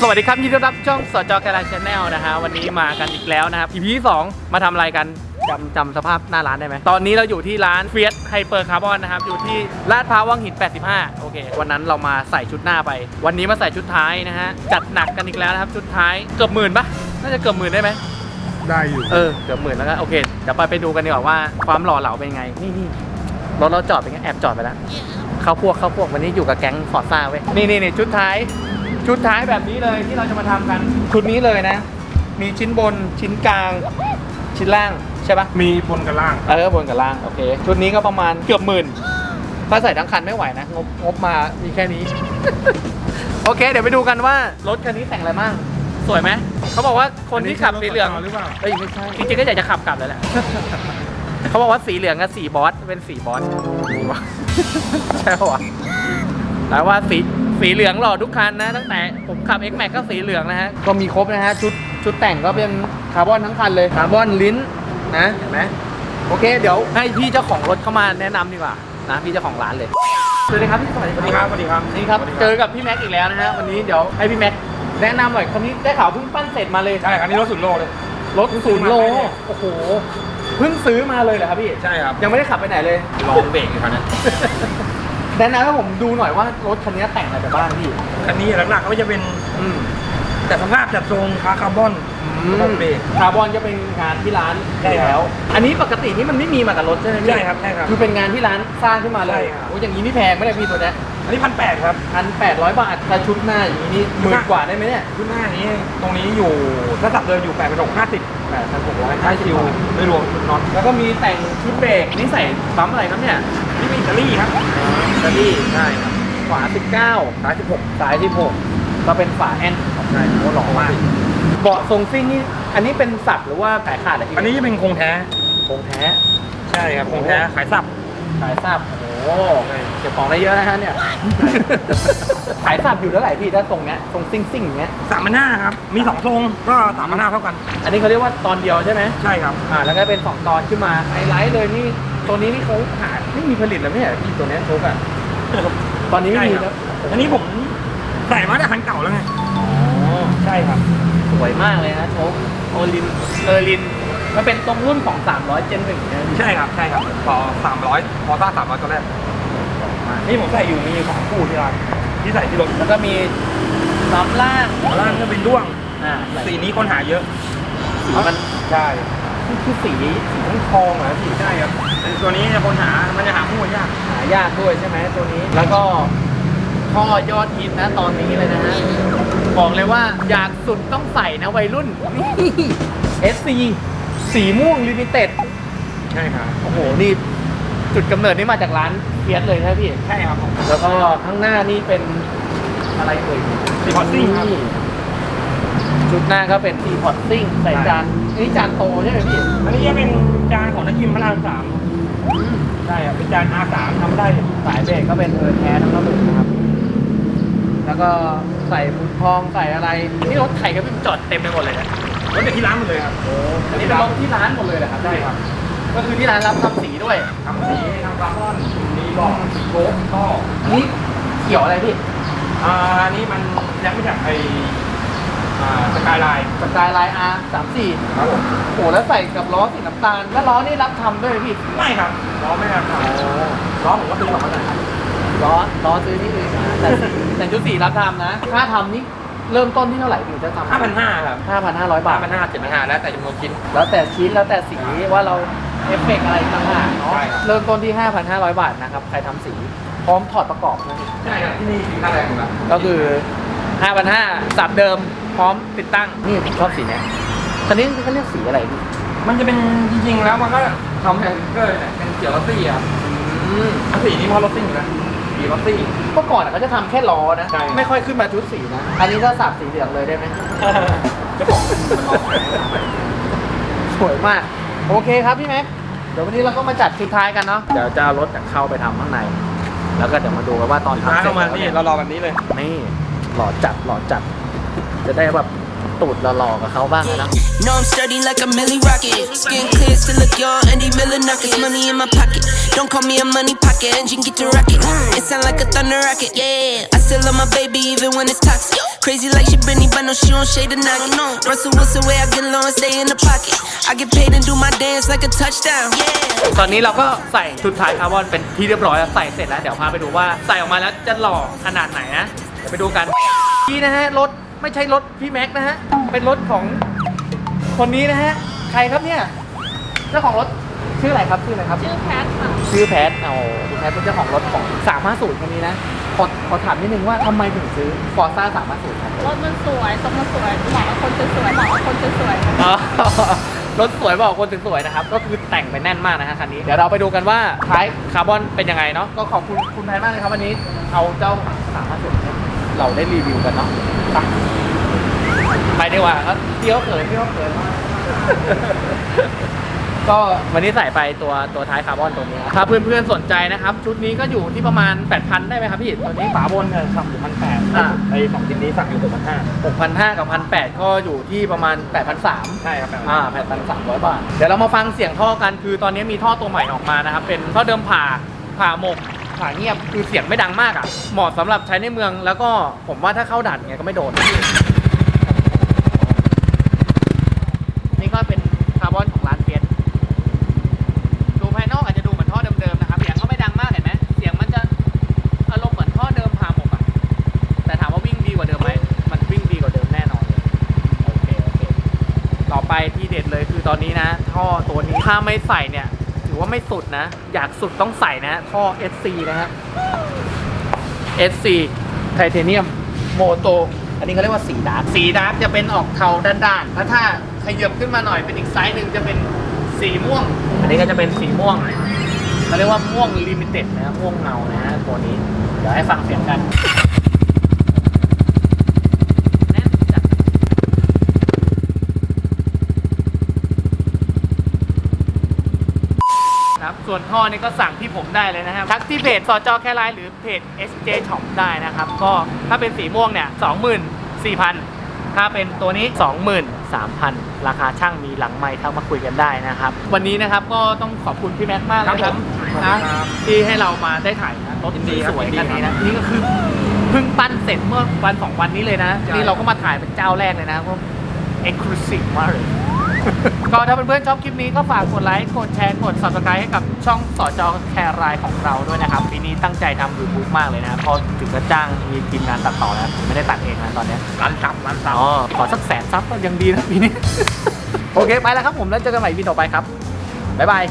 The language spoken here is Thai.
สวัสดีครับยินดีต้อนรับช่องสจแกลาชแนลนะฮะวันนี้มากันอีกแล้วนะครับ EP ที่สองมาทำอะไรกันจำจำสภาพหน้าร้านได้ไหม ตอนนี้เราอยู่ที่ร้านเฟียสไฮเปอร์คาร์บอนนะครับ อยู่ที่ลาดพร้าววังหิน 85 โอเค วันนั้นเรามาใส่ชุดหน้าไป วันนี้มาใส่ชุดท้ายนะฮะ จัดหนักกันอีกแล้วนะครับ ชุดท้ายเกือบหมื่นปะน่าจะเกือบหมื่นได้ไหม ได้อยู่เออ เกือบหมื่นแล้วก็โอเค เดี๋ยวไปไปดูกันดีกว่าว่าความหล่อเหลาเป็นไง นี่นี่รถเราจอดเป็นไงแอบจอดไปแล้ว เข้าพวกเข้าพวกวันนี้อยู่กับแก๊งฟอร์ซ่าเว้ย นี่นี่นี่ชุดท้าย ชุดท้ายแบบนี้เลยที่เราจะมาทำกัน ชุดนี้เลยนะ มีชิ้นบนชิ้นกลาง ชิ้นล่างใช่ปะมีบนกับล่าง เออบนกับล่างโอเค ชุดนี้ก็ประมาณเกือบหมื่นถ้าใส่ทั้งคันไม่ไหวนะงบงบมามีแค่นี้ โอเค เดี๋ยวไปดูกันว่ารถคันนี้แต่งอะไรบ้างสวยไหมเขาบอกว่าคนที่ขับสีเหลือง หรือเปล่า เอ้ยไม่ใช่จริงๆก็อยากจะขับกลับแล้วแหละ เขาบอกว่าสีเหลืองกับสีบอสเป็นสีบอสสีบอสใช่ปะวะแต่ว่าสี สีเหลืองหล่อทุกคันนะ ตั้งแต่ผมขับ X Max ก็สีเหลืองนะฮะ ก็มีครบนะฮะ ชุดชุดแต่งก็เป็นคาร์บอนทั้งคันเลยคาร์บอนลิ้นนะเห็นไหมโอเค เดี๋ยวให้พี่เจ้าของรถเข้ามาแนะนำดีกว่านะพี่เจ้าของร้านเลยสวัสดีครับพี่สวัสสวัสดีครับสวัสดีครับนี่ครับเจอกับพี่แม็กอีกแล้วนะฮะวันนี้เดี๋ยวให้พี่แม็กแนะนำหน่อยคนนี้ได้ข่าวเพิ่งปั้นเสร็จมาเลยใช่คันนี้รถสุดโลเลยรถศูนย์โลเพิ่งซื้อมาโอ้โหเพิ่งซื้อมาเลยเหรอครับพี่ใช่ครับยังไม่ได้ขับไปไหนเลยลองเบรกอยู่คันนี้ แนะนำให้ผมดูหน่อยว่ารถคันนี้แต่งอะไรไปบ้างพี่คันนี้หลักๆก็จะเป็นอืมจัดสภาพจัดทรงคาร์คาร์บอนระบบเบรกคาร์บอนจะเป็นงานที่ร้านใช่ครับแล้ว อันนี้ปกตินี่มันไม่มีมากับรถใช่ไหมพี่ใช่ครับใช่ครับ คือเป็นงานที่ร้านสร้างขึ้นมาเลยใช่ครับ โอ้ยอย่างนี้นี่แพงไม่ได้พี่ตัวเนี้ยอันนี้พันแปดครับพันแปดร้อยบาทถ้าชุดหน้าอย่างนี้นี่หมื่นกว่าได้ไหมเนี่ยขึ้นหน้านี้ตรงนี้อยู่ถ้าสับเลยอยู่แปดพันหกห้าสิบแปดพันหกร้อยท้ายคิวไม่รวมชุดน็อตแล้วก็มีแต่งชุดเบรกนี่ใส่ปั๊มอะไรครับเนี่ย นี่มีอิตาลีครับอิตาลีใช่ครับฝา19สายสิบหกสาย 16 ก็เป็นฝาแอนใช่โอ้หล่อมาก เบาะทรงซิ่งนี่ อันนี้เป็นสับหรือว่าขายขาดอะไรอันนี้จะเป็นโครงแท้ โครงแท้ ใช่ครับ โครงแท้ ขายสับ ขายสับ โอ้โหเก็บของได้เยอะนะฮะเนี่ย ขายสับอยู่เท่าไหร่พี่ถ้าทรงเนี้ย ทรงซิ่งซิ่งอย่างเงี้ยสามพันห้าครับ มีสองทรงก็สามพันห้าเท่ากัน อันนี้เขาเรียกว่าตอนเดียวใช่ไหมใช่ครับ อ่า แล้วก็เป็นสองตอนขึ้นมาไฮไลท์เลยนี่ ตัวนี้นี่เขาหาไม่มีผลิตแล้วไม่ใช่เหรอพี่ตัวเนี้ยโชกอะตอนนี้ไม่มีแล้วอันนี้ผมใส่มาแต่คันเก่าแล้วไงอ๋อใช่ครับ สวยมากเลยนะโชคโอลินเออรินมันเป็นตรงรุ่นของ 300 เจนหนึ่งนะใช่ครับใช่ครับพอสามร้อยพอซ่าสามร้อยตัวแรกนี่ผมใส่อยู่มีสองคู่ที่ร้านที่ใส่ที่รถแล้วก็มีซับล่างข้างล่างก็เป็นด้วงอ่าสีนี้คนหาเยอะสีมันใช่ คือสีสีทั้งทองเหรอพี่ใช่ครับแต่ตัวนี้เนี่ยคนหา มันจะหาคู่ยาก หายากด้วยใช่ไหมตัวนี้ แล้วก็ท่อยอดฮิตนะตอนนี้เลยนะฮะ บอกเลยว่าอยากสุดต้องใส่นะวัยรุ่นนี่ SC สีม่วงลิมิเต็ด ใช่ครับ โอ้โห นี่จุดกำเนิดนี่มาจากร้านเฟียสเลยใช่ไหมพี่ ใช่ครับผมแล้วก็ข้างหน้านี่เป็นอะไรเอ่ย สีพอตซิ่งครับนี่ชุดหน้าก็เป็นทีพอตซิ่งใส่จา นนี่จานโตใช่ไหมพี่อันนี้จะเป็นจานของนักยิมพระรามสามใช่ครับเป็นจาน R3 ทำได้สายเบรกก็เป็นเออแท้ทั้งระบบนะครับ แล้วก็ใส่บุญทองใส่อะไรนี่รถไถก็เป็นจอดเต็มไปหมดเลยนะรถจากที่ร้านหมดเลยครับโอ้อันนี้เป็นรถที่ร้านหมดเลยนะครับใช่ครับ ก็คือที่ร้านรับทำสีด้วยทำสีทำคาร์บอนมีบอกโชคท่ออันนี้เขียวอะไรพี่อ่าอันนี้มันยังไม่จากไออ่า สกายไลน์สกายไลน์ R สามสี่ครับผมโอ้แล้วใส่กับล้อสีน้ำตาล แล้วล้อนี่รับทำด้วยไหมพี่ไม่ครับล้อไม่ครับล้อผมก็ซื้อมาเมื่อไหร่ครับล้อล้อซื้อที่อื่นนะแต่สีแต่ชุดสีรับทำนะ ค่าทำนี่เริ่มต้นที่เท่าไหร่พี่จะทำห้าพันห้าครับห้าพันห้าร้อยบาห้าทพันห้าเจ็ดพันห้าแล้วแต่จำนวนชิ้น แล้วแต่ชิ้นแล้วแต่สีว่าเราเอฟเฟกต์อะไรต่างหากเนาะใช่ครับเริ่มต้นที่ 5,500 บาทนะครับ ใครทำสี พร้อมถอดประกอบนะใช่ครับที่นี่สินค้าแรงหมดแล้วก็คือ 5,500สับเดิม พร้อมติดตั้งนี่ผมชอบสีเนี้ยคันนี้เขาเรียกสีอะไรพี่มันจะเป็นจริงๆแล้วมันก็ทำแทนก็เนี่ยเป็นเขียวรถซี่ครับอืมสีนี้เพราะรถซี่อยู่นะสีรถซี่เมื่อก่อนอะเขาจะทำแค่ล้อนะ ใช่ ไม่ค่อยขึ้นมาชุดสีนะ อันนี้ก็สับสีเหลืองเลยได้ไหม เจะบอกมันออกมาสวยมาก โอเคครับพี่แม็กเดี๋ยววันนี้เราก็มาจัดชุดท้ายกันเนาะเดี๋ยวจะเอารถเข้าไปทำข้างใน แล้วก็เดี๋ยวมาดูกันว่าตอนทำท้ายเสร็อจอกมาแล้วนี่เนี่ยเรารอแบบนี้เลย นี่หล่อจัดหล่อจัด จะได้แบบตูดหล่อๆกับเขาบ้างนะ Know I'm sturdy like a Millie Rocket. Skin clear, still look young. Andy Miller knockers, money in my pocket. Don't call me a money pocket. Engine get to rocket. It sound like a thunder rocket. Yeah, I still love my baby even when it's toxic. Crazy like she Britney, but no, she don't shade the knock. No, Russell Wilson way I get low and stay in the pocket. I get paid and do my dance like a touchdown. Yeah. ตอนนี้เราก็ใส่ชุดท้ายคาร์บอนเป็นที่เรียบร้อยแล้วใส่เสร็จแล้วเดี๋ยวพาไปดูว่าใส่ออกมาแล้วจะหล่อขนาดไหนนะเดี๋ยวไปดูกันนี่นะฮะรถ ไม่ใช่รถพี่แม็กซ์นะฮะ เป็นรถของคนนี้นะฮะ ใครครับเนี่ย เจ้าของรถชื่ออะไรครับ ชื่ออะไรครับ ชื่อแพทค่ะ ชื่อแพทเอาคุณแพทเป็นเจ้าของรถของสามารถสูตรคนนี้นะ ขอขอถามนิดนึงว่าทำไมถึงซื้อฟอร์ซ่าสามารถสูตรครับรถมันสวยทรงมันสวยเหมาะกับคนสวยๆเหมาะกับคนสวยๆ อ๋อรถสวยบอกคนสวยๆนะครับ ก็คือแต่งไปแน่นมากนะฮะคันนี้ เดี๋ยวเราไปดูกันว่าท้ายคาร์บอนเป็นยังไงเนาะ ก็ขอบคุณคุณแพนมากเลยครับวันนี้ เอาเจ้าสามารถสุดเราได้รีวิวกันเนาะ ไปไปดีกว่าครับเที่ยวเขินเที่ยวเขินมากก็วันนี้ใส่ไปตัวตัวท้ายคาร์บอนตัวนี้ครับถ้าเพื่อนๆสนใจนะครับ ชุดนี้ก็อยู่ที่ประมาณ 8,000 ได้ไหมครับพี่ตัวนี้ฝาบนเนี่ยสั่งอยู่พันแปดอ่าไอ้สองชิ้นนี้สั่งอยู่หกพันห้า6,500กับ1,800ก็อยู่ที่ประมาณ8,300ใช่ครับอ่าแผ่นพันสามร้อยบาท เดี๋ยวเรามาฟังเสียงท่อกันคือตอนนี้มีท่อตัวใหม่ออกมานะครับ เป็นท่อเดิมผ่าผ่าหมก ผ่าเงียบคือเสียงไม่ดังมากอะ เหมาะสำหรับใช้ในเมืองแล้วก็ผมว่าถ้าเข้าด่านไงก็ไม่โดน นี่ก็เป็นคาร์บอนของร้านเฟียสดูภายนอกอาจจะดูเหมือนท่อเดิมๆนะครับ เสียงก็ไม่ดังมากเห็นไหมเสียงมันจะอารมณ์เหมือนท่อเดิมผ่าหมกอะ แต่ถามว่าวิ่งดีกว่าเดิมไหม มันวิ่งดีกว่าเดิมแน่นอน โอเคโอเค ต่อไปที่เด็ดเลยคือตอนนี้นะ ท่อตัวนี้ถ้าไม่ใส่เนี่ย ถือว่าไม่สุดนะ อยากสุดต้องใส่นะท่อ SC นะฮะ SC ไทเทเนียมโมโต อันนี้เขาเรียกว่าสีดาร์กสีดาร์กจะเป็นออกเทาด้านๆแล้วถ้าขยับขึ้นมาหน่อยเป็นอีกไซส์หนึ่งจะเป็นสีม่วง อันนี้ก็จะเป็นสีม่วงเขาเรียกว่าม่วงลิมิเต็ดนะม่วงเงานะฮะตัวนี้ เดี๋ยวให้ฟังเสียงกันแน่นจัด ครับ ส่วนท่อนี่ก็สั่งที่ผมได้เลยนะครับทักที่เพจสจแค่ไลน์หรือเพจ SJ Shop ได้นะครับ ก็ถ้าเป็นสีม่วงเนี่ย24,000 ถ้าเป็นตัวนี้ 23,000 ราคาช่างมีหลังไม้ทักมาคุยกันได้นะครับ วันนี้นะครับก็ต้องขอบคุณพี่แม็กซ์มากเลยครับนะที่ให้เรามาได้ถ่ายนะรถสวยๆคันนี้นะนี่ก็คือเพิ่งปั้นเสร็จเมื่อวันสองวันนี้เลยนะนี่เราก็มาถ่ายเป็นเจ้าแรกเลยนะเพราะ exclusive มากเลย ก็ถ้าเพื่อนๆชอบคลิปนี้ก็ฝากกดไลค์กดแชร์กด subscribe ให้กับช่องสอจอแคร์รายของเราด้วยนะครับปีนี้ตั้งใจทำ YouTube มากเลยนะเพอถึงจะจ้างมีทีมงานตัดต่อแล้วผมไม่ได้ตัดเองนะตอนเนี้ยร้านซับร้านซับอ๋อขอสักแสนซับก็ยังดีนะปีนี้ โอเคไปแล้วครับผมแล้วเจอกันใหม่วีดีโอต่อไปครับบ๊ายบาย